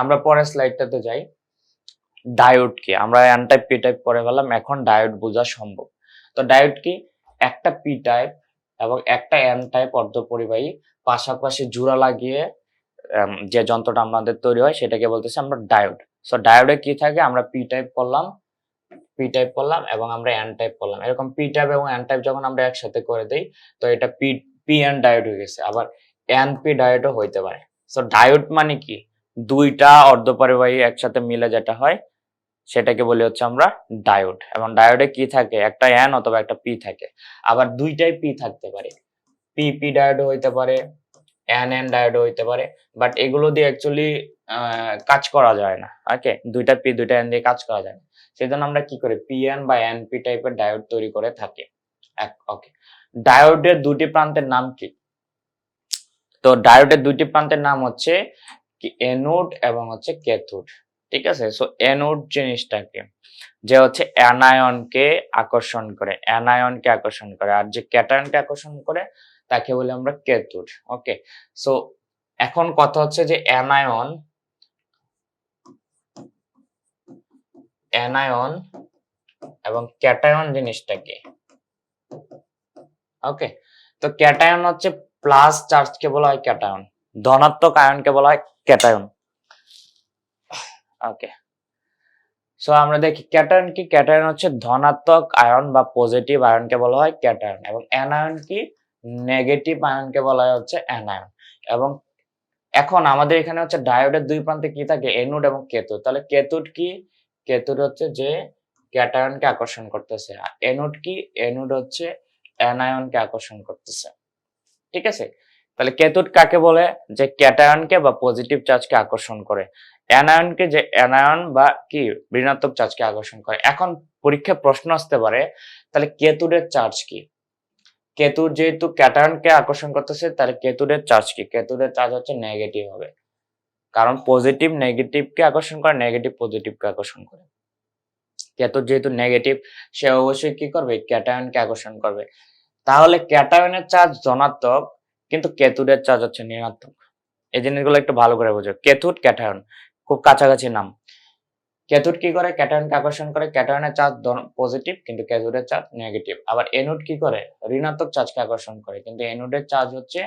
আমরা পরের স্লাইডটাতে যাই। ডায়োড কি আমরা এন টাইপ পি টাইপ পরে ফেললাম, এখন ডায়োড বোঝা সম্ভব। তো ডায়োড কি একটা পি টাইপ এবং একটা এন টাইপ অর্ধপরিবাহী, পাশাপাশি জোড়া লাগিয়ে যে যন্ত্রটা আমাদের তৈরি হয়, সেটাকে বলতেছি আমরা ডায়োড সো ডায়োডে কি থাকে? আমরা পি টাইপ করলাম পি টাইপ করলাম এবং আমরা এন টাইপ করলাম। এরকম পি টাইপ এবং এন টাইপ যখন আমরা একসাথে করে দেই, তো এটা পি পি এন ডায়োড হয়ে গেছে। আবার এন পি ডায়োডও হইতে পারে। সো ডায়োড মানে কি? দুইটা অর্ধপরিবাহী একসাথে মিলে যেটা হয়, সেটাকে বলি হচ্ছে আমরা ডায়োড। এবং ডায়োডে কি থাকে? একটা এন অথবা একটা পি থাকে। আবার দুইটাই পি থাকতে পারে। পি পি ডায়োড হইতে পারে এন এন ডায়োড হইতে পারে। বাট এগুলো দিয়ে অ্যাকচুয়ালি কাজ করা যায় না। ওকে? দুইটা পি, দুইটা এন দিয়ে কাজ করা যায় না। সেই জন্য আমরা কি করি? পিএন বা এন পি টাইপের ডায়োড তৈরি করে থাকি। ওকে। ডায়োডের দুটি প্রান্তের নাম কি? তো ডায়োডের দুটি প্রান্তের নাম হচ্ছে কি এনোড এবং হচ্ছে ক্যাথোড ঠিক আছে? সো এনোড জিনিসটাকে, যে হচ্ছে অ্যানায়নকে আকর্ষণ করে অ্যানায়নকে আকর্ষণ করে, আর যে ক্যাটায়নকে আকর্ষণ করে, তাকে বলি আমরা ক্যাথোড ওকে সো এখন কথা হচ্ছে যে অ্যানায়ন অ্যানায়ন এবং ক্যাটায়ন জিনিসটাকে ওকে তো ক্যাটায়ন হচ্ছে প্লাস চার্জকে বলা হয় ক্যাটায়ন ধনাত্মক আয়নকে বলা হয় ক্যাটায়ন। ওকে সো আমরা দেখি ক্যাটায়ন কি? ক্যাটায়ন হচ্ছে ধনাত্মক আয়ন বা পজিটিভ আয়নকে বলা হয় ক্যাটায়ন এবং অ্যানায়ন কি? নেগেটিভ আয়নকে বলা হয় হচ্ছে অ্যানায়ন এবং এখন আমাদের এখানে হচ্ছে ডায়োডের দুই প্রান্তে কি থাকে? এনোড এবং কেতুড তাহলে কেতুড কি? কেতুড হচ্ছে যে ক্যাটায়নকে আকর্ষণ করতেছে। আর এনোড কি? এনোড হচ্ছে অ্যানায়নকে আকর্ষণ করতেছে। ঠিক আছে? তাহলে কেতুড কাকে বলে? যে ক্যাটায়নকে বা পজিটিভ চার্জকে আকর্ষণ করে। অ্যানায়নকে যে অ্যানায়ন বা কি? ঋণাত্মক চার্জকে আকর্ষণ করে। এখন পরীক্ষায় প্রশ্ন আসতে পারে, তাহলে কেতুরের চার্জ কি? কেতুর যেহেতু ক্যাটায়নকে আকর্ষণ করতেছে, তাহলে কেতুডের চার্জ কি? কেতুডের চার্জ হচ্ছে নেগেটিভ হবে। কারণ পজিটিভ নেগেটিভকে আকর্ষণ করে নেগেটিভ পজিটিভকে আকর্ষণ করে। কেতুর যেহেতু নেগেটিভ সে অবশ্যই কি করবে? ক্যাটায়নকে আকর্ষণ করবে। তাহলে ক্যাটায়নের চার্জ ধনাত্মক কিন্তু কেতুডের চার্জ হচ্ছে ঋণাত্মক। এই জিনিসগুলো একটু ভালো করে বোঝো। কেতুড ক্যাটায়ন, খুব কাছাকাছি নাম। ক্যাথোড কি করে? ক্যাটায়নকে আকর্ষণ করে। ক্যাটায়নের চার্জ পজিটিভ কিন্তু ক্যাথোডের চার্জ নেগেটিভ আবার এনোড কি করে? ঋণাত্মক চার্জকে আকর্ষণ করে, কিন্তু এনোডের চার্জ হচ্ছে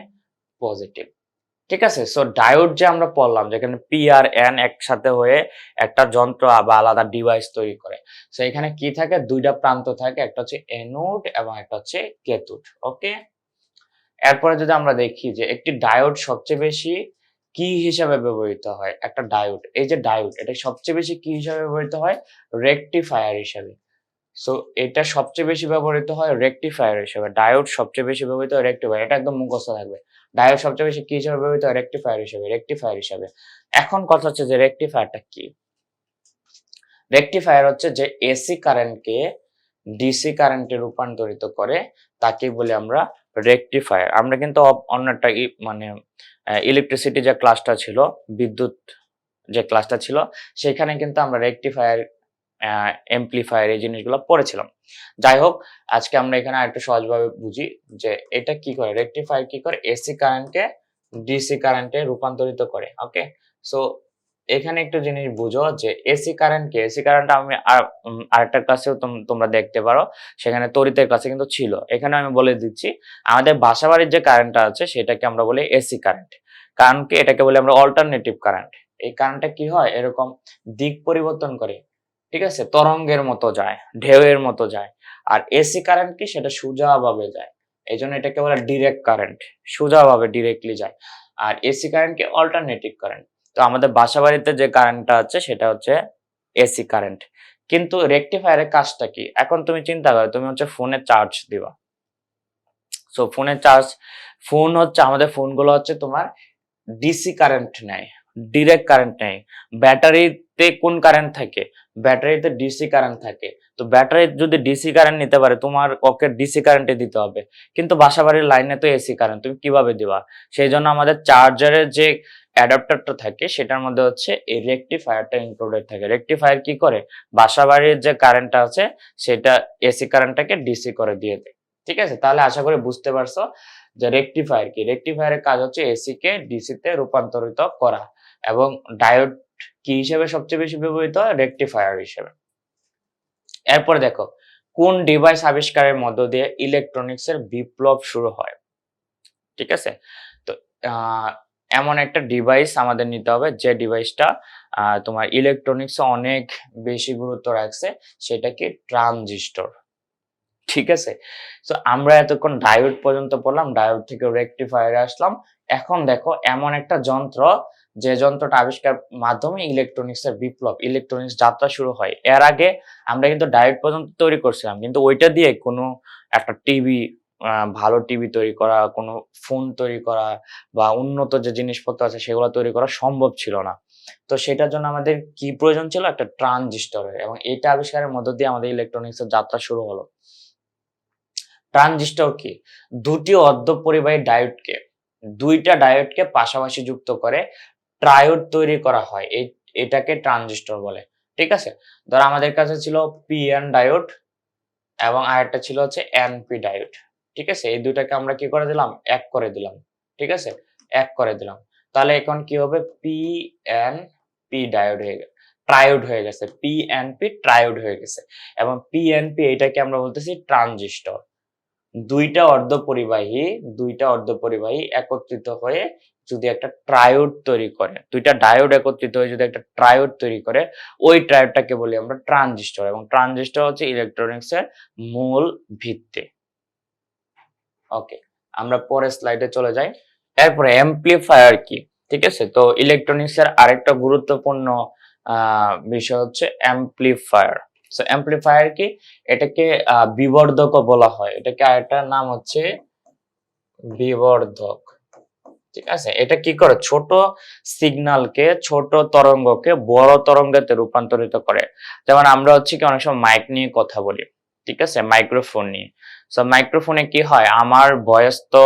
পজিটিভ ঠিক আছে? সো ডায়োড যে আমরা পড়লাম, যেখানে পি আর এন একসাথে হয়ে একটা যন্ত্র বা আলাদা ডিভাইস তৈরি করে সো এখানে কি থাকে? দুইটা প্রান্ত থাকে, একটা হচ্ছে এনোড এবং একটা হচ্ছে কেতুড ওকে এরপরে যদি আমরা দেখি যে একটি ডায়োড সবচেয়ে বেশি কি হিসাবে ব্যবহৃত হয়? একটা ডায়োড। এই যে ডায়োড, এটা সবচেয়ে বেশি কি হিসাবে ব্যবহৃত হয়? রেকটিফায়ার হিসাবে। সো এটা সবচেয়ে বেশি ব্যবহৃত হয় রেকটিফায়ার হিসাবে। ডায়োড সবচেয়ে বেশি ব্যবহৃত হয় রেকটিফায়ার। এটা একদম মুখস্থ থাকবে। ডায়োড সবচেয়ে বেশি কি হিসাবে ব্যবহৃত হয়? রেকটিফায়ার হিসাবে রেকটিফায়ার হিসাবে। এখন কথা হচ্ছে যে রেকটিফায়ারটা কি? রেকটিফায়ার হচ্ছে যে এসি কারেন্টকে ডিসি কারেন্টে রূপান্তরিত করে, তাকে বলে আমরা রেকটিফায়ার আমরা কিন্তু অন্য একটা মানে ইলেকট্রিসিটি যে ক্লাসটা ছিল, বিদ্যুৎ যে ক্লাসটা ছিল, সেখানে কিন্তু আমরা রেকটিফায়ার এমপ্লিফায়ার এই জিনিসগুলো পড়েছিলাম। যাই হোক, আজকে আমরা এখানে আরেকটু সহজভাবে বুঝি যে এটা কি করে রেকটিফায়ার কি করে এসি কারেন্টকে ডিসি কারেন্টে রূপান্তরিত করে ওকে সো এখানে একটু জিনিস বুঝো যে এসি কারেন্ট কারেন্টকে এসি কারেন্ট আমি আরেকটা ক্লাসেও তোমরা দেখতে পারো। সেখানে তড়িতের কাছে কিন্তু ছিল। এখানে আমি বলে দিচ্ছি, আমাদের বাসা বাড়ির যে কারেন্টটা আছে, সেটাকে আমরা বলি এসি কারেন্ট কারণ কি? এটাকে বলি আমরা অল্টারনেটিভ কারেন্ট এই কারেন্টটা কি হয়? এরকম দিক পরিবর্তন করে, ঠিক আছে? তরঙ্গের মতো যায়, ঢেউয়ের মতো যায়। আর এসি কারেন্ট কি? সেটা সোজাভাবে যায়। এই জন্য এটাকে বলে ডিরেক্ট কারেন্ট সোজাভাবে ডিরেক্টলি যায়। আর এসি কারেন্ট কি? অল্টারনেটিভ কারেন্ট তো আমাদের বাসা বাড়িতে যে কারেন্টটা আছে, সেটা হচ্ছে এসি কারেন্ট কিন্তু রেকটিফায়ারের কাজটা কি? এখন তুমি চিন্তা করো, তুমি হচ্ছে ফোনে চার্জ দিবা। সো ফোনের চার্জ ফোন হচ্ছে, আমাদের ফোনগুলো হচ্ছে তোমার ডিসি কারেন্ট নেয় ডিরেক্ট কারেন্ট নেয়। ব্যাটারিতে কোন কারেন্ট থাকে? ব্যাটারিতে ডিসি কারেন্ট থাকে। তো ব্যাটারি যদি ডিসি কারেন্ট নিতে পারে, তোমার ওকে ডিসি কারেন্টে দিতে হবে। কিন্তু বাসা বাড়ির লাইনে তো এসি কারেন্ট তুমি কীভাবে দিবা? সেই জন্য আমাদের চার্জারের যে অ্যাডাপ্টারটা থাকে, সেটার মধ্যে হচ্ছে এই রেকটিফায়ারটা ইনক্লুডেড থাকে। রেকটিফায়ার কি করে? বাসা বাড়ির যে কারেন্টটা আছে, সেটা এসি কারেন্টটাকে ডিসি করে দিয়ে দেয়। ঠিক আছে? তাহলে আশা করি বুঝতে পারছ যে রেকটিফায়ার কি? রেকটিফায়ারের কাজ হচ্ছে এসি কে ডিসি তে রূপান্তরিত করা এবং ডায়োড কি হিসেবে সবচেয়ে বেশি ব্যবহৃত হয়? রেকটিফায়ার হিসেবে। এরপরে দেখো, কোন ডিভাইস আবিষ্কারের মধ্য দিয়ে ইলেকট্রনিক্স এর বিপ্লব শুরু হয়? ঠিক আছে? তো এমন একটা ডিভাইস আমাদের নিতে হবে, যে ডিভাইসটা তোমার ইলেকট্রনিক্স অনেক বেশি গুরুত্ব রাখছে সেটা কি ট্রানজিস্টর ঠিক আছে? তো আমরা এতক্ষণ ডায়োড পর্যন্ত পড়লাম ডায়োড থেকে রেকটিফায়ারে আসলাম। এখন দেখো, এমন একটা যন্ত্র, যে যন্ত্রটা আবিষ্কার মাধ্যমে ইলেকট্রনিক্স এর বিপ্লব ইলেকট্রনিক্স যাত্রা শুরু হয়। এর আগে আমরা কিন্তু ডায়োড পর্যন্ত তৈরি করছিলাম, কিন্তু ওইটা দিয়ে কোনো একটা টিভি ভালো টিভি তৈরি করা, কোনো ফোন তৈরি করা বা উন্নত যে জিনিসপত্র আছে সেগুলো তৈরি করা সম্ভব ছিল না। তো সেটার জন্য আমাদের কি প্রয়োজন ছিল? একটা ট্রানজিস্টরের এবং এটা আবিষ্কারের মধ্য দিয়ে আমাদের ইলেকট্রনিক্স এর যাত্রা শুরু হলো। ট্রানজিস্টর কি? দুটি অর্ধপরিবাহী ডায়োডকে দুইটা ডায়োডকে পাশাপাশি যুক্ত করে ট্রায়োড তৈরি করা হয়। এটাকে ট্রানজিস্টর বলে। ঠিক আছে? ধর আমাদের কাছে ছিল পিএন ডায়োড এবং আরেকটা ছিল হচ্ছে এনপি ডায়োড ঠিক আছে? এই দুটাকে আমরা কি করে দিলাম? এক করে দিলাম। ঠিক আছে? এক করে দিলাম। তাহলে এখন কি হবে? পি এন পি ডায়োড হয়ে গেছে ট্রায়োড হয়ে গেছে। পি এন পি ট্রায়োড হয়ে গেছে। এবং পি এন পি এটাকে আমরা বলতেছি ট্রানজিস্টর দুইটা অর্ধপরিবাহী দুইটা অর্ধপরিবাহী একত্রিত হয়ে যদি একটা ট্রায়োড তৈরি করে, দুইটা ডায়োড একত্রিত হয়ে যদি একটা ট্রায়োড তৈরি করে, ওই ট্রায়োডটাকে বলি আমরা ট্রানজিস্টর এবং ট্রানজিস্টর হচ্ছে ইলেকট্রনিক্স এর মূল ভিত্তি। ওকে আমরা পরের স্লাইডে চলে যাই। এরপরে অ্যাম্পলিফায়ার কি? ঠিক আছে তো ইলেকট্রনিক্স এর আরেকটা গুরুত্বপূর্ণ বিষয় হচ্ছে অ্যাম্পলিফায়ার সো অ্যাম্পলিফায়ার কি? এটাকে আহ, বিবর্ধকও বলা হয়। এটাকে আরেকটা নাম হচ্ছে বিবর্ধক। ঠিক আছে এটা কি করে? ছোট সিগন্যালকে ছোট তরঙ্গকে বড় তরঙ্গতে রূপান্তরিত করে। যেমন আমরা হচ্ছে কি অনেক সময় মাইক নিয়ে কথা বলি। ঠিক আছে মাইক্রোফোন নিয়ে। সো মাইক্রোফোনে কি হয়? আমার ভয়েস তো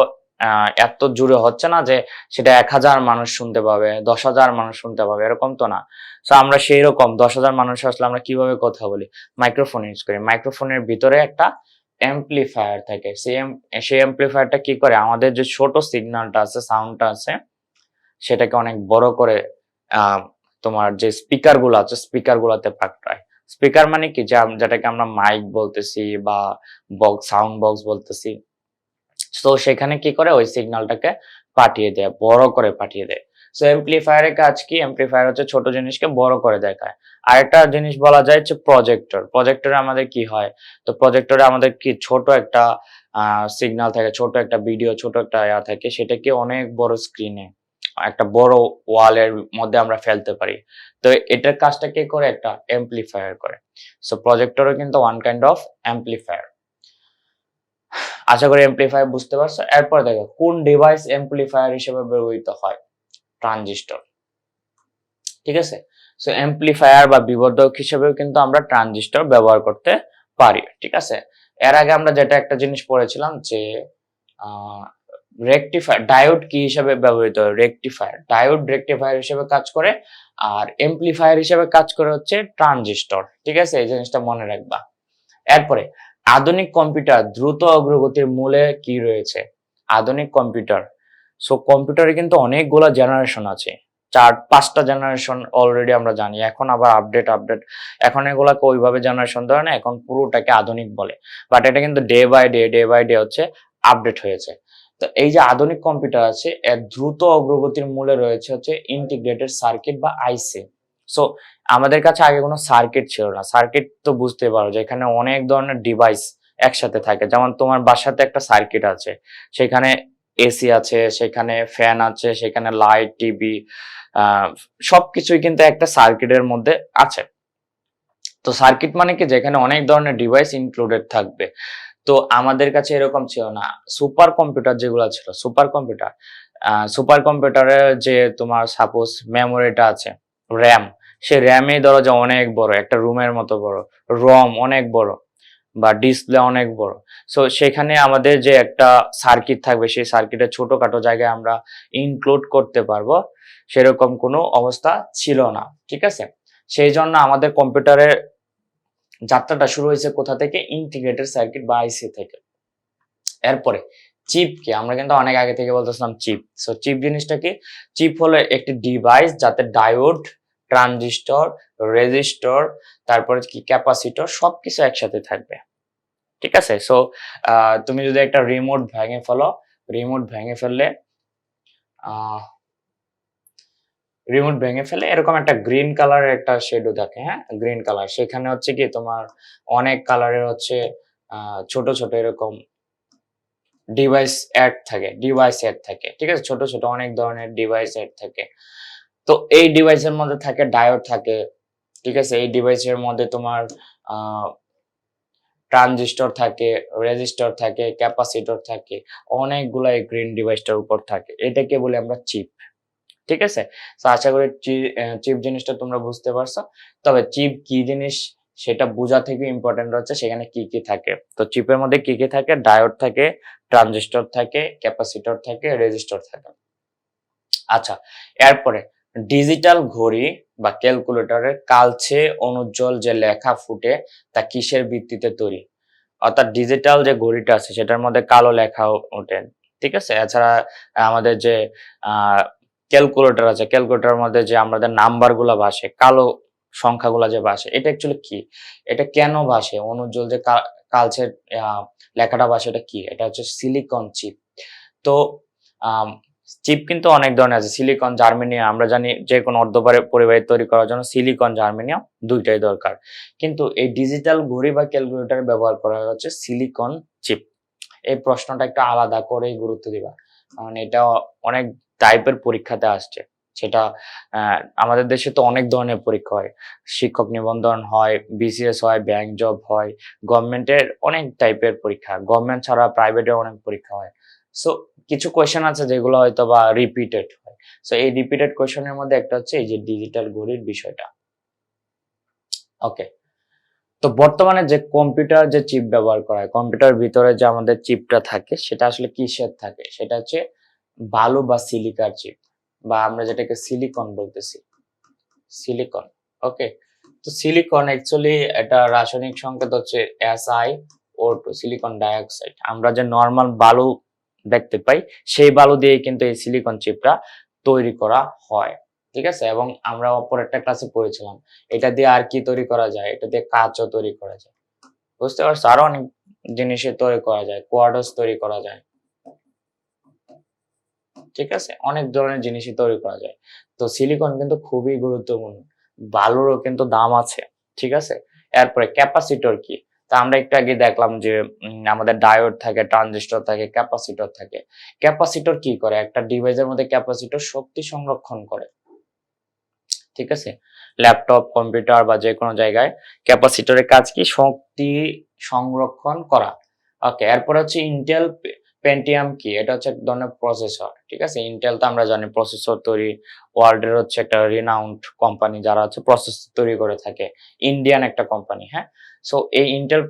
এত জুড়ে হচ্ছে না যে সেটা এক হাজার মানুষ শুনতে পাবে, দশ হাজার মানুষ শুনতে পাবে, এরকম তো না। সো আমরা সেই রকম দশ হাজার মানুষ আসলে আমরা কীভাবে কথা বলি? মাইক্রোফোন ইউজ করি। মাইক্রোফোনের ভিতরে একটা অ্যাম্পলিফায়ার থাকে। সেই অ্যাম্পলিফায়ারটা কি করে? আমাদের যে ছোট সিগন্যালটা আছে সাউন্ডটা আছে, সেটাকে অনেক বড় করে তোমার যে স্পিকারগুলো আছে স্পিকার গুলাতে পাঠায় স্পিকার মানে কি? যেটাকে আমরা মাইক বলতেছি বা বক্স সাউন্ড বক্স বলতেছি। তো সেখানে কি করে? ওই সিগন্যালটাকে পাঠিয়ে দেয়, বড় করে পাঠিয়ে দেয়। সো এমপ্লিফায়ারের কাজ কি? এমপ্লিফায়ার হচ্ছে ছোট জিনিসকে বড় করে দেখায়। আরেকটা জিনিস বলা যায় হচ্ছে প্রজেক্টর প্রজেক্টরে আমাদের কি হয়? তো প্রজেক্টরে আমাদের কি ছোট একটা সিগন্যাল থাকে, ছোট একটা ভিডিও ছোট একটা ইয়া থাকে সেটাকে অনেক বড় স্ক্রিনে একটা বড় ওয়ালের মধ্যে আমরা ফেলতে পারি। তো এটার কাজটা কে করে? একটা এমপ্লিফায়ার করে। সো প্রজেক্টরও কিন্তু ওয়ান কাইন্ড অফ এমপ্লিফায়ার আশা করি এমপ্লিফায়ার বুঝতে পারছ। এরপর দেখো, কোন ডিভাইস এমপ্লিফায়ার হিসেবে ব্যবহৃত হয়? ট্রানজিস্টর ঠিক আছে? সো এমপ্লিফায়ার বা বিবর্ধক হিসেবেও কিন্তু আমরা ট্রানজিস্টর ব্যবহার করতে পারি। ঠিক আছে? এর আগে আমরা যেটা একটা জিনিস পড়েছিলাম যে রেকটিফায়ার ডায়োড কি হিসাবে ব্যবহৃত হয় রেকটিফায়ার ডায়োড রেকটিফায়ার হিসেবে কাজ করে আর এমপ্লিফায়ার হিসেবে কাজ করে হচ্ছে ট্রানজিস্টর ঠিক আছে? এই জিনিসটা মনে রাখবা। এরপরে, আধুনিক কম্পিউটার দ্রুত অগ্রগতির মূলে কি রয়েছে? আধুনিক কম্পিউটার সো কম্পিউটারে কিন্তু অনেকগুলো জেনারেশন আছে। চার, পাঁচটা জেনারেশন অলরেডি আমরা জানি। এখন আবার আপডেট আপডেট এখন এগুলাকে ওইভাবে জেনারেশন ধরে না, এখন পুরোটাকে আধুনিক বলে। বাট এটা কিন্তু day by day day by day হচ্ছে আপডেট হয়েছে। তো এই যে আধুনিক কম্পিউটার আছে, এর দ্রুত অগ্রগতির মূলে রয়েছে হচ্ছে ইন্টিগ্রেটেড সার্কিট বা আইসি সো আমাদের কাছে আগে কোনো সার্কিট ছিল না। সার্কিট তো বুঝতে পারো যে এখানে অনেক ধরনের ডিভাইস একসাথে থাকে। যেমন তোমার বাসাতে একটা সার্কিট আছে, সেখানে এসি আছে, সেখানে ফ্যান আছে, সেখানে লাইট টিভি সবকিছুই কিন্তু একটা সার্কিটের মধ্যে আছে। তো সার্কিট মানে কি? যেখানে অনেক ধরনের ডিভাইস ইনক্লুডেড থাকবে। তো আমাদের কাছে এরকম ছিল না। সুপার কম্পিউটার যেগুলো ছিল, সুপার কম্পিউটার সুপার কম্পিউটারে যে তোমার সাপোজ মেমোরিটা আছে র্যাম সে র্যামে ধরো যে অনেক বড়, একটা রুমের মতো বড় রম অনেক বড় বা ডিসপ্লে অনেক বড়। সো সেখানে আমাদের যে একটা সার্কিট থাকবে, সেই সার্কিটের ছোটখাটো জায়গায় আমরা ইনক্লুড করতে পারব, সেরকম কোনো অবস্থা ছিল না, ঠিক আছে? সেই জন্য আমাদের কম্পিউটারের যাত্রাটা শুরু হয়েছে কোথা থেকে? ইন্টিগ্রেটেড সার্কিট বা আইসি থেকে। এরপরে চিপ কি? আমরা কিন্তু অনেক আগে থেকে বলতেছিলাম চিপ সো চিপ জিনিসটা কি? চিপ হলো একটি ডিভাইস যাতে ডায়োড ট্রানজিস্টর রেজিস্টর তারপরে কি? ক্যাপাসিটর সবকিছু একসাথে থাকবে। ঠিক আছে? সো তুমি যদি একটা রিমোট ভেঙে ফেলো রিমোট ভেঙে ফেললে রিমোট ভেঙে ফেলে, এরকম একটা গ্রিন কালারের একটা শেডও থাকে হ্যাঁ? গ্রিন কালার সেখানে হচ্ছে কি তোমার অনেক কালারের হচ্ছে ছোট ছোট এরকম ডিভাইস অ্যাড থাকে ডিভাইস অ্যাড থাকে, ঠিক আছে? ছোট ছোট অনেক ধরনের ডিভাইস অ্যাড থাকে। তো এই ডিভাইসের মধ্যে থাকে ডায়োড থাকে, ঠিক আছে? এই ডিভাইসের মধ্যে তোমার ট্রানজিস্টর থাকে রেজিস্টর থাকে ক্যাপাসিটর থাকে অনেকগুলো এই গ্রিন ডিভাইসটার উপর থাকে। এটাকে বলে আমরা চিপ ঠিক আছে? তো আশা করি চিপ জিনিসটা তোমরা বুঝতে পারছ। তবে চিপ কি জিনিস সেটা বোঝা থেকে ইম্পর্টেন্ট হচ্ছে সেখানে কি কি থাকে। তো চিপের মধ্যে কি কি থাকে? ডায়োড থাকে ট্রানজিস্টর থাকে ক্যাপাসিটর থাকে রেজিস্টর থাকে। আচ্ছা এরপরে ডিজিটাল ঘড়ি বা ক্যালকুলেটরের কালচে অনুজ্জ্বল যে লেখা ফুটে, তা কিসের ভিত্তিতে তৈরি? অর্থাৎ ডিজিটাল যে ঘড়িটা আছে, সেটার মধ্যে কালো লেখা ওঠে। ঠিক আছে? এছাড়া আমাদের যে ক্যালকুলেটর আছে। ক্যালকুলেটরের মধ্যে যে আমাদের নাম্বারগুলা ভাসে, কালো সংখ্যাগুলা যে ভাসে, এটা অ্যাকচুয়ালি কি? এটা কেন ভাসে? অনুজ্জ্বল যে কালচের লেখাটা ভাসে, এটা কি? এটা হচ্ছে সিলিকন চিপ তো চিপ কিন্তু অনেক ধরনের আছে। সিলিকন জার্মেনিয়াম আমরা জানি যে কোনো অর্ধবারে পরিবাহী তৈরি করার জন্য সিলিকন জার্মেনিয়াম দুইটাই দরকার। কিন্তু এই ডিজিটাল ঘড়ি বা ক্যালকুলেটর ব্যবহার করা হচ্ছে সিলিকন চিপ এই প্রশ্নটা একটু আলাদা করেই গুরুত্ব দিবা। কারণ এটা অনেক টাইপের পরীক্ষাতে আসছে। সেটা আমাদের দেশে তো অনেক ধরনের পরীক্ষা হয়। শিক্ষক নিবন্ধন হয় বিসিএস হয় ব্যাংক জব হয় গভর্নমেন্টের অনেক টাইপের পরীক্ষা। গভর্নমেন্ট ছাড়া প্রাইভেটে অনেক পরীক্ষা হয়। সো কিছু কোয়েশ্চেন আছে যেগুলো হয়তো বা রিপিটেড হয়। সো এই রিপিটেড কোয়েশনের মধ্যে একটা হচ্ছে এই যে ডিজিটাল ঘড়ির বিষয়টা। ওকে তো বর্তমানে যে কম্পিউটার যে চিপ ব্যবহার করা হয় কম্পিউটার ভিতরে যে আমাদের চিপটা থাকে, সেটা আসলে কিসের থাকে? সেটা হচ্ছে বালু বা সিলিকার চিপ বা আমরা যেটাকে সিলিকন বলতেছি। সিলিকন ওকে তো সিলিকন অ্যাকচুয়ালি এটা রাসায়নিক সংকেত হচ্ছে S I O two silicon dioxide আমরা যে নর্মাল বালু দেখতে পাই, সেই বালু দিয়ে কিন্তু এই সিলিকন চিপটা তৈরি করা হয়, ঠিক আছে? এবং আমরা অপর একটা ক্লাসে পড়েছিলাম, এটা দিয়ে আর কি তৈরি করা যায়? এটা দিয়ে কাঁচও তৈরি করা যায়। বুঝতে পারছ? আরও অনেক জিনিসে তৈরি করা যায় কোয়ার্ডস তৈরি করা যায়। ঠিক আছে? অনেক ধরনের জিনিসই তৈরি করা যায়। তো সিলিকন কিন্তু খুবই গুরুত্বপূর্ণ। বালুরও কিন্তু দাম আছে, ঠিক আছে? এরপরে ক্যাপাসিটর কি? তা আমরা একটু আগে দেখলাম যে আমাদের ডায়োড থাকে ট্রানজিস্টর থাকে ক্যাপাসিটর থাকে। ক্যাপাসিটর কি করে? একটা ডিভাইসের মধ্যে ক্যাপাসিটর শক্তি সংরক্ষণ করে। ঠিক আছে? ল্যাপটপ কম্পিউটার বা যে কোনো জায়গায় ক্যাপাসিটরের কাজ কি? শক্তি সংরক্ষণ করা। ওকে এরপর হচ্ছে ইন্টেল পেন্টিয়াম কি এটা হচ্ছে এক ধরনের প্রসেসর ঠিক আছে? ইন্টেল তো আমরা জানি প্রসেসর তৈরি ওয়ার্ল্ডের হচ্ছে একটা রিনাউন্ড কোম্পানি যারা হচ্ছে প্রসেসর তৈরি করে থাকে ইন্ডিয়ান একটা কোম্পানি হ্যাঁ? সো এই ইন্টেল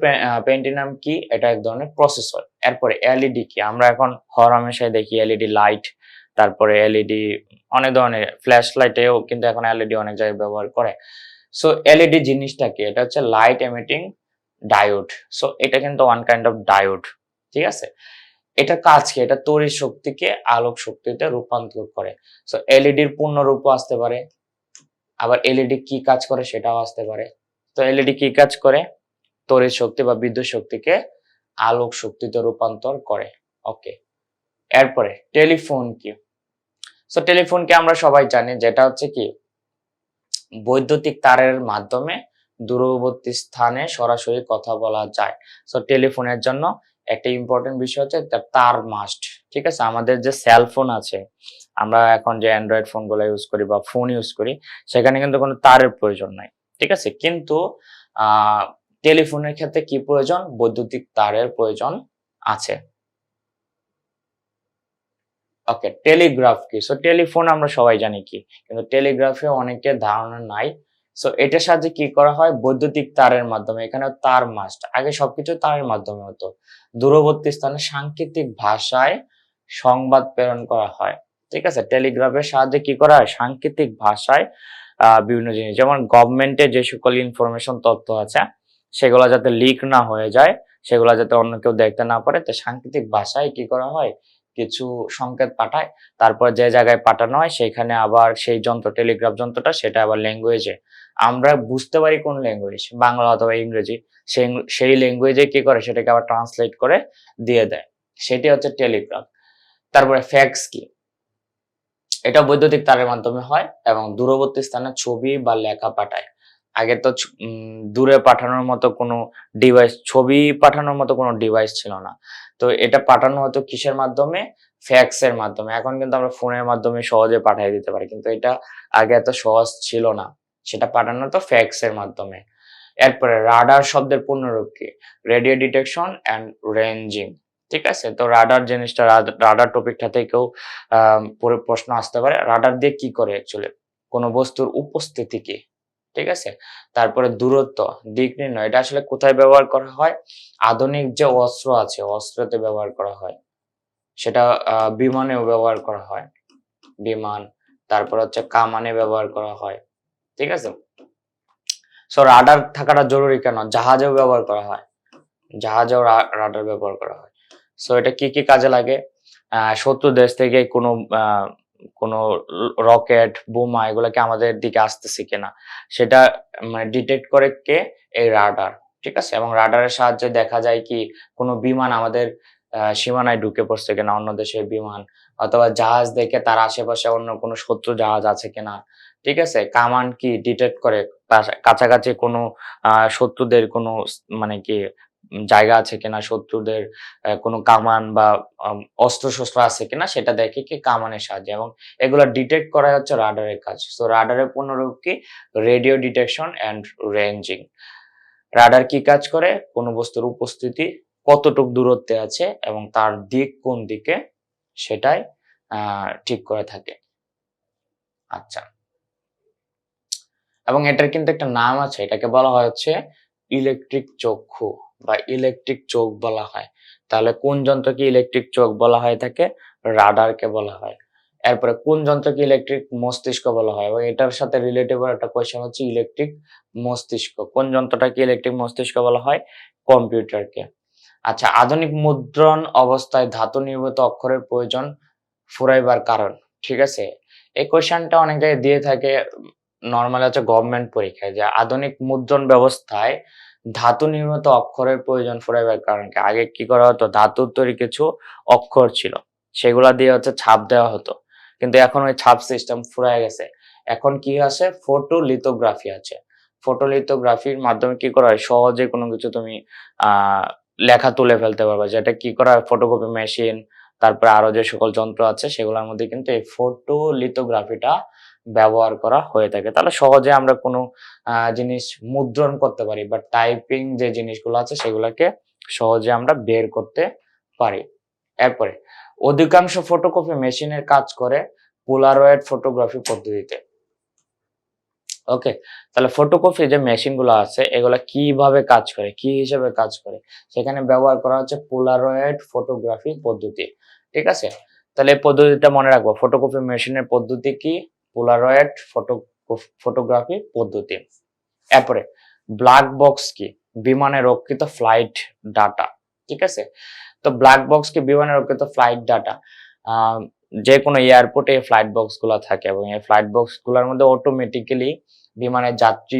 পেন্টিনাম কি এটা এক ধরনের প্রসেসর এরপরে এলইডি কি আমরা এখন হর হামেশাই দেখি এলইডি লাইট তারপরে এলইডি অনেক ধরনের ফ্ল্যাশ লাইটেও কিন্তু এখন এলইডি অনেক জায়গায় ব্যবহার করে। সো এলইডি জিনিসটা কি? এটা হচ্ছে লাইট এমিটিং ডায়োড সো এটা কিন্তু ওয়ান কাইন্ড অফ ডায়োড ঠিক আছে? এটা কাজ কি এটা তড়িৎ শক্তিকে আলোক শক্তিতে রূপান্তর করে। সো এলইডির পূর্ণ রূপও আসতে পারে। আবার এলইডি কি কাজ করে সেটাও আসতে পারে। তো এলইডি কি কাজ করে? তড়িৎ শক্তি বা বিদ্যুৎ শক্তিকে আলোক শক্তিতে রূপান্তর করে। ওকে এরপরে, টেলিফোন কি? সো টেলিফোনকে আমরা সবাই জানি, যেটা হচ্ছে কি? বৈদ্যুতিক তারের মাধ্যমে দূরবর্তী স্থানে সরাসরি কথা বলা যায়। সো টেলিফোনের জন্য একটা ইম্পর্টেন্ট বিষয় হচ্ছে তার মাস্ট ঠিক আছে? আমাদের যে সেল ফোন আছে, আমরা এখন যে অ্যান্ড্রয়েড ফোনগুলো ইউজ করি বা ফোন ইউজ করি, সেখানে কিন্তু কোনো তারের প্রয়োজন নাই, ঠিক আছে? কিন্তু টেলিফোনের ক্ষেত্রে কি প্রয়োজন? বৈদ্যুতিক তারের প্রয়োজন আছে। ওকে টেলিগ্রাফ কি? সো টেলিফোন আমরা সবাই জানি কি, কিন্তু টেলিগ্রাফে অনেকের ধারণা নাই সো এটার সাহায্যে কি করা হয়? বৈদ্যুতিক তারের মাধ্যমে এখানে তার মাস্ট আগে সবকিছু তারের মাধ্যমে হতো। দূরবর্তী স্থানে সাংকেতিক ভাষায় সংবাদ প্রেরণ করা হয়। ঠিক আছে? টেলিগ্রাফের সাহায্যে কি করা হয়? সাংকেতিক ভাষায় বিভিন্ন জিনিস। যেমন গভর্নমেন্টের যে সকল ইনফরমেশন তথ্য আছে, সেগুলো যাতে লিক না হয়ে যায়, সেগুলো যাতে অন্য কেউ দেখতে না পারে, তো সাংকেতিক ভাষায় কি করা হয়? কিছু সংকেত পাঠায়। তারপর যে জায়গায় পাঠানো হয়, সেখানে আবার সেই যন্ত্র টেলিগ্রাফ যন্ত্রটা, সেটা আবার ল্যাঙ্গুয়েজে আমরা বুঝতে পারি কোন ল্যাঙ্গুয়েজ বাংলা অথবা ইংরেজি, সেই ল্যাঙ্গুয়েজে কি করে? সেটাকে আবার ট্রান্সলেট করে দিয়ে দেয়। সেটি হচ্ছে টেলিগ্রাফ তারপরে ফ্যাক্স কি? এটা বৈদ্যুতিক তারের মাধ্যমে হয় এবং দূরবর্তী স্থানে ছবি বা লেখা পাঠায়। আগে তো দূরে পাঠানোর মতো কোনো ডিভাইস ছবি পাঠানোর মতো কোনো ডিভাইস ছিল না। তো এটা পাঠানো হতো কিসের মাধ্যমে? ফ্যাক্স এর মাধ্যমে। এখন কিন্তু আমরা ফোনের মাধ্যমে সহজে পাঠিয়ে দিতে পারি, কিন্তু এটা আগে এত সহজ ছিল না। সেটা পাঠানো তো ফ্যাক্স এর মাধ্যমে। এরপরে রাডার শব্দের পূর্ণরূপ কি রেডিও ডিটেকশন অ্যান্ড রেঞ্জিং ঠিক আছে? তো রাডার জিনিসটা রাডার টপিকটা থেকেও পরে প্রশ্ন আসতে পারে। রাডার দিয়ে কি করে অ্যাকচুয়ালি কোনো বস্তুর উপস্থিতি কি, ঠিক আছে? তারপরে দূরত্ব, দিক নির্ণয়, এটা আসলে কোথায় ব্যবহার করা হয়? আধুনিক যে অস্ত্র আছে, অস্ত্রতে ব্যবহার করা হয়। সেটা বিমানেও ব্যবহার করা হয়। বিমান, তারপর হচ্ছে কামানে ব্যবহার করা হয়। ঠিক আছে? সো রাডার থাকাটা জরুরি কেন? জাহাজেও ব্যবহার করা হয়। জাহাজেও রাডার ব্যবহার করা হয়। সো এটা কি কি কাজে লাগে? শত্রু দেশ থেকে কোনো কোনো রকেট বোমা এগুলোকে আমাদের দিকে আসতেছে কিনা? সেটা মানে ডিটেক্ট করে কে? এই রাডার ঠিক আছে? এবং রাডারের সাহায্যে দেখা যায় কি, কোনো বিমান আমাদের সীমানায় ঢুকে পড়ছে কিনা? অন্য দেশের বিমান, অথবা জাহাজ দেখে তার আশেপাশে অন্য কোনো শত্রু জাহাজ আছে কিনা? ঠিক আছে? কামান কি ডিটেক্ট করে? কাছাকাছি কোনো শত্রুদের কোনো মানে কি জায়গা আছে কিনা? শত্রুদের কোনো কামান বা অস্ত্র শস্ত্র আছে কিনা? সেটা দেখে কি কামানের সাহায্যে? এবং এগুলো ডিটেক্ট করা হচ্ছে রাডারের কাজ। তো রাডারের পূর্ণরূপ কি? Radio detection and ranging radar কি কাজ করে? কোনো বস্তুর উপস্থিতি কতটুক দূরত্বে আছে এবং তার দিক কোন দিকে সেটাই ঠিক করে থাকে। আচ্ছা। এবং এটার কিন্তু একটা নাম আছে, এটাকে বলা হয় হচ্ছে ইলেকট্রিক চক্ষু বা ইলেকট্রিক চোখ বলা হয়। তাহলে কোন যন্ত্রকে ইলেকট্রিক চোখ বলা হয় থাকে? রাডারকে বলা হয়। এরপরে কোন যন্ত্রকে ইলেকট্রিক মস্তিষ্ক বলা হয়? এবং এটার সাথে রিলেটেবল একটা কোয়েশ্চেন হচ্ছে ইলেকট্রিক মস্তিষ্ক। কোন যন্ত্রটাকে ইলেকট্রিক মস্তিষ্ক বলা হয়? কম্পিউটারকে। আচ্ছা আধুনিক মুদ্রণ অবস্থায় ধাতু নির্মিত অক্ষরের প্রয়োজন ফুরাইবার কারণ, ঠিক আছে? এই কোয়েশ্চেনটা অনেক দিয়ে থাকে নর্মালি হচ্ছে গভর্নমেন্ট পরীক্ষায় যে আধুনিক মুদ্রণ ব্যবস্থায় ধাতু নির্মিত অক্ষরের প্রয়োজন ফুরাইবার কারণ কি? আগে কি করা হতো? ধাতুর তৈরি কিছু অক্ষর ছিল, সেগুলা দিয়ে হচ্ছে ছাপ দেওয়া হতো। কিন্তু এখন ওই ছাপ সিস্টেম ফুরাই গেছে। এখন কি আছে? ফটো লিথোগ্রাফি আছে। ফটো লিথোগ্রাফির মাধ্যমে কি করা হয়? সহজে কোনো কিছু তুমি লেখা তুলে ফেলতে পারবে। যেটা কি করা হয়? ফটোকপি মেশিন তারপরে আরও যে সকল যন্ত্র আছে, সেগুলোর মধ্যে কিন্তু এই ফটো লিথোগ্রাফিটা ব্যবহার করা হয়ে থাকে। তাহলে সহজে আমরা কোনো জিনিস মুদ্রণ করতে পারি, বা টাইপিং যে জিনিসগুলো আছে সেগুলোকে সহজে আমরা বের করতে পারি। এরপরে, অধিকাংশ ফটোকপি মেশিনের কাজ করে পোলারয়েড ফটোগ্রাফি পদ্ধতিতে। ওকে তাহলে ফটোকপি যে মেশিনগুলো আছে, এগুলো কীভাবে কাজ করে, কি হিসেবে কাজ করে, সেখানে ব্যবহার করা হচ্ছে পোলারয়েড ফটোগ্রাফি পদ্ধতি। ঠিক আছে? তাহলে পদ্ধতিটা মনে রাখব ফটোকপি মেশিনের পদ্ধতি কি? পোলারয়েড ফটো ফটোগ্রাফি পদ্ধতি। এরপরে ব্ল্যাক বক্স কি? বিমানে রক্ষিত ফ্লাইট ডাটা ঠিক আছে? তো ব্ল্যাক বক্স কি? বিমানে রক্ষিত ফ্লাইট ডাটা যে কোনো এয়ারপোর্টে এই ফ্লাইট বক্সগুলা থাকে এবং এই ফ্লাইট বক্সগুলোর মধ্যে অটোমেটিক্যালি বিমানের যাত্রী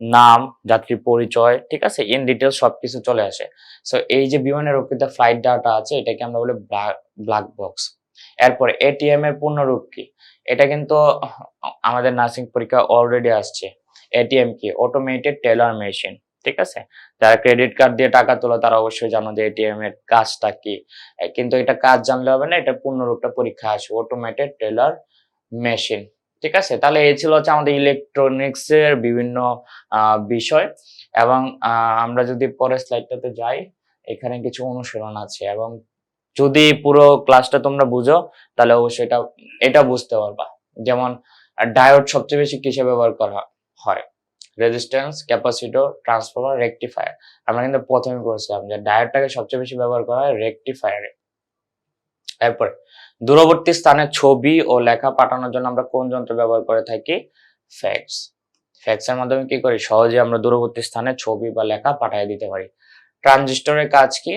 নাম, যাত্রী পরিচয়, ঠিক আছে? ইন ডিটেলস সবকিছু চলে আসে। সো এই যে বিমানের রক্ষিত ফ্লাইট ডাটা আছে, এটাকে আমরা বলি ব্ল্যাক বক্স এরপরে এটিএম এর পূর্ণরূপ কি? এটা কিন্তু আমাদের নার্সিং পরীক্ষা অলরেডি আসছে। এটিএম কি? অটোমেটেড টেলার মেশিন ঠিক আছে? যারা ক্রেডিট কার্ড দিয়ে টাকা তোলে, তারা অবশ্যই জানো যে এটিএম এর কাজটা কি। কিন্তু এটা কাজ জানলে হবে না, এটা পূর্ণরূপটা পরীক্ষা আসবে। অটোমেটেড টেলার মেশিন ঠিক আছে? তাহলে এই ছিল হচ্ছে আমাদের ইলেকট্রনিক্স এর বিভিন্ন বিষয়। এবং আমরা যদি পরের স্লাইডটাতে যাই, এখানে কিছু অনুশীলন আছে। এবং যদি পুরো ক্লাসটা তোমরা বুঝো, তাহলে অবশ্যই এটা এটা বুঝতে পারবা। যেমন ডায়োড সবচেয়ে বেশি কিসে ব্যবহার করা হয়? রেজিস্ট্যান্স ক্যাপাসিটর ট্রান্সফর্মার রেকটিফায়ার আমরা কিন্তু প্রথমে বলছিলাম যে ডায়োডটাকে সবচেয়ে বেশি ব্যবহার করা হয় রেকটিফায়ারে এরপরে, দূরবর্তী স্থানে ছবি ও লেখা পাঠানোর জন্য আমরা কোন যন্ত্র ব্যবহার করে থাকি? ফ্যাক্স ফ্যাক্সের মাধ্যমে কি করি? সহজে আমরা দূরবর্তী স্থানে ছবি বা লেখা পাঠিয়ে দিতে পারি। ট্রানজিস্টরের কাজ কি?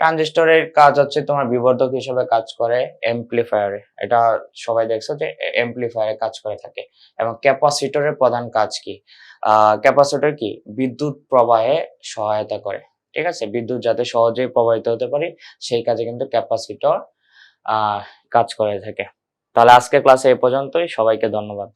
ট্রানজিস্টরের কাজ হচ্ছে তোমার বিবর্ধক হিসেবে কাজ করে এমপ্লিফায়ারে এটা সবাই দেখছ যে এমপ্লিফায়ারে কাজ করে থাকে। এবং ক্যাপাসিটরের প্রধান কাজ কি? ক্যাপাসিটর কি? বিদ্যুৎ প্রবাহে সহায়তা করে। ঠিক আছে? বিদ্যুৎ যাতে সহজেই প্রবাহিত হতে পারে, সেই কাজে কিন্তু ক্যাপাসিটর কাজ করে থাকে। তাহলে আজকে ক্লাসে এই পর্যন্তই। সবাইকে ধন্যবাদ।